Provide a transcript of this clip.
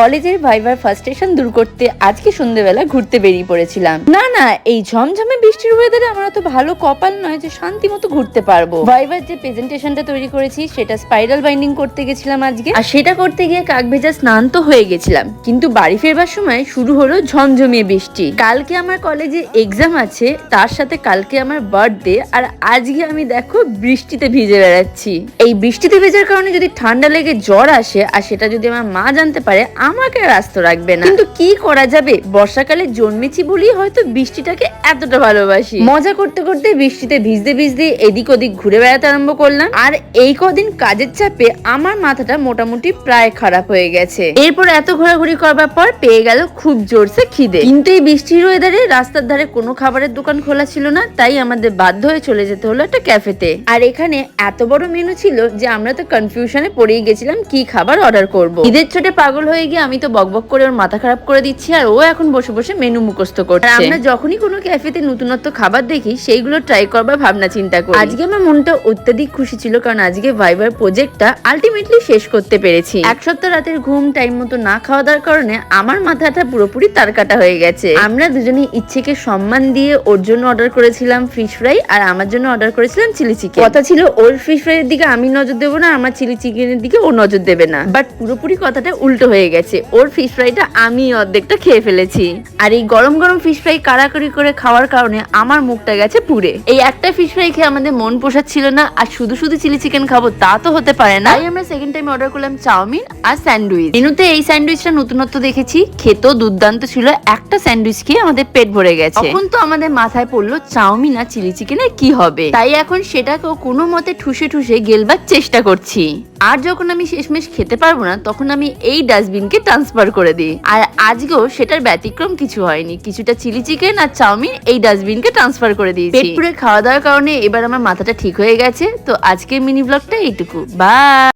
কলেজের ভাইবার ফার্স্টেশন দূর করতে আজকে সন্ধ্যেবেলা ঘুরতে বেরিয়ে পড়েছিলাম। না না, এই ঝমঝমে বৃষ্টির ওয়েদারে আমার তো ভালো কপাল নয় যে শান্তি মতো ঘুরতে পারব। ভাইবার যে প্রেজেন্টেশনটা তৈরি করেছি, সেটা স্পাইরাল বাইন্ডিং করতে গেছিলাম আজকে। আর সেটা করতে গিয়ে কাক ভেজা স্নান তো হয়ে গেছিলাম। কিন্তু বাড়ি ফেরবার সময় শুরু হলো ঝমঝমিয়ে বৃষ্টি। কালকে আমার কলেজে এক্সাম আছে, তার সাথে কালকে আমার বার্থডে আর আজকে আমি দেখো বৃষ্টিতে ভিজে বেড়াচ্ছি। এই বৃষ্টিতে ভেজার কারণে যদি ঠান্ডা লেগে জ্বর আসে, আর সেটা যদি আমার মা জানতে পারে আমাকে আস্ত রাখবে না। কিন্তু কি করা যাবে? বর্ষাকালে জন্মেছি বলেই হয়তো বৃষ্টিটাকে এতটা ভালোবাসি। মজা করতে করতে বৃষ্টিতে ভিজতে ভিজতে এদিক ওদিক ঘুরে বেড়াতে আরম্ভ করলাম। আর এই কদিন কাজের চাপে আমার মাথাটা মোটামুটি প্রায় খারাপ হয়ে গেছে। এরপর এত ঘোরাঘুরি করবার পর পেয়ে গেল খুব জোরসে খিদে। কিন্তু এই বৃষ্টির ওয়েদারে রাস্তার ধারে কোনো খাবারের দোকান খোলা ছিল না, তাই আমাদের বাধ্য হয়ে চলে যেতে হলো একটা ক্যাফেতে আর এখানে এত বড় মেনু ছিল যে আমরা তো কনফিউশনে পড়েই গেছিলাম কি খাবার অর্ডার করব। ঈদের ছোটে পাগল হয়ে গিয়ে আমি তো বকবক করে ওর মাথা খারাপ করে দিচ্ছি আর ও এখন বসে বসে মেনু মুখস্থ করছে। আমরা যখনই কোনো ক্যাফেতে নতুনত্ব খাবার দেখি সেইগুলো ট্রাই করবার ভাবনা চিন্তা করি। আজকে আমার মনটা অত্যাধিক খুশি ছিল কারণ আজকে ভাইবার প্রজেক্টটা আলটিমেটলি শেষ করতে পেরেছি। এক সপ্তাহ রাতের ঘুম টাইম মতো না খাওয়া দাওয়ার কারণে আমার মাথাটা পুরোপুরি তার কাটা হয়ে গেছে। আমরা দুজনে ইচ্ছেকে সম্মান দিয়ে ওর জন্য অর্ডার করেছিলাম ফিশ ফ্রাই আর আমার জন্য অর্ডার করেছিলাম চিলি চিকেন কথা ছিল ওর ফিশ ফ্রাই এর দিকে আমি নজর দেবো না আমার চিলি চিকেনের দিকে ও নজর দেবে না। বাট পুরোপুরি কথাটা উল্টো হয়ে গেছে। ওর ফিশ ফ্রাইটা আমি অর্ধেকটা খেয়ে ফেলেছি। আর এই গরম গরম ফিশ ফ্রাই কারাকারি করে খাওয়ার কারণে আমার মুখটা গেছে পুড়ে। এই একটা ফিশ ফ্রাই খেয়ে আমাদের মন পোষাচ্ছিল না আর শুধু শুধু চিলি চিকেন খাব তা তো হতে পারে না। তাই আমরা সেকেন্ড টাইম অর্ডার করলাম চাউমিন আর স্যান্ডউইচ। মেনুতে এই স্যান্ডউইচটা নতুনত্ব দেখেছি খেতেও দুর্দান্ত ছিল একটা স্যান্ডউইচ খেয়ে আমাদের পেট ভরে গেছে। তখন তো আমাদের মাথায় পড়ল চাউমিন আর চিলি চিকেনের কি হবে। তাই এখন সেটাকেও কোনো মতে ঠুসে ঠুসে গেলবার চেষ্টা করছি। আর যখন আমি শেষমেশ খেতে পারব না তখন আমি এই ডাস্টবিনকে ট্রান্সফার করে দিই। আর আজকেও সেটার ব্যতিক্রম কিছু হয়নি। কিছুটা চিলি চিকেন আর চাউমিন এই ডাস্টবিনকে ট্রান্সফার করে দিয়েছি। পেট পুরে খাওয়া দাওয়ার কারণে এবার আমার মাথাটা ঠিক হয়ে গেছে। তো আজকের মিনি ব্লগটা এইটুকু। বা